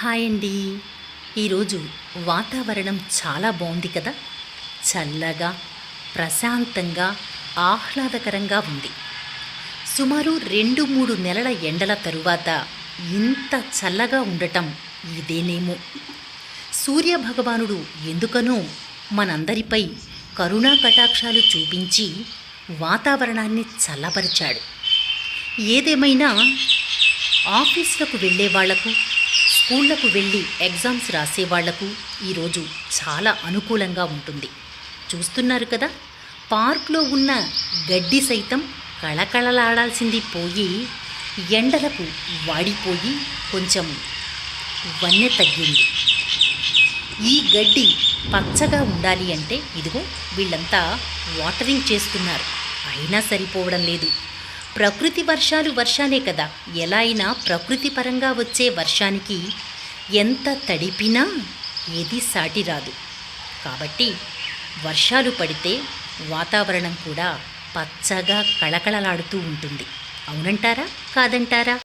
Hi అండి ఈరోజు వాతావరణం చాలా బాగుంది కదా? చల్లగా ప్రశాంతంగా ఆహ్లాదకరంగా ఉంది. సుమారు రెండు మూడు నెలల ఎండల తరువాత ఇంత చల్లగా ఉండటం ఇదేనేమో? సూర్య భగవానుడు ఎందుకనో మనందరిపై కరుణా కటాక్షాలు చూపించి వాతావరణాన్ని చల్లపరిచాడు. ఏదేమైనా ఆఫీసులకు వెళ్ళే వాళ్ళకు స్కూళ్ళకు వెళ్ళి ఎగ్జామ్స్ రాసేవాళ్ళకు ఈరోజు చాలా అనుకూలంగా ఉంటుంది. చూస్తున్నారు కదా? పార్క్లో ఉన్న గడ్డి సైతం కళకళలాడాల్సింది పోయి ఎండలకు వాడిపోయి కొంచెం వన్నె తగ్గింది. ఈ గడ్డి పచ్చగా ఉండాలి అంటే ఇదిగో వీళ్ళంతా వాటరింగ్ చేస్తున్నారు. అయినా సరిపోవడం లేదు. ప్రకృతి వర్షాలు వర్షాలే కదా. ఎలా అయినా ప్రకృతి పరంగా వచ్చే వర్షానికి ఎంత తడిపినా ఏది సాటి రాదు. కాబట్టి వర్షాలు పడితే వాతావరణం కూడా పచ్చగా కళకళలాడుతూ ఉంటుంది. అవునంటారా? కాదంటారా?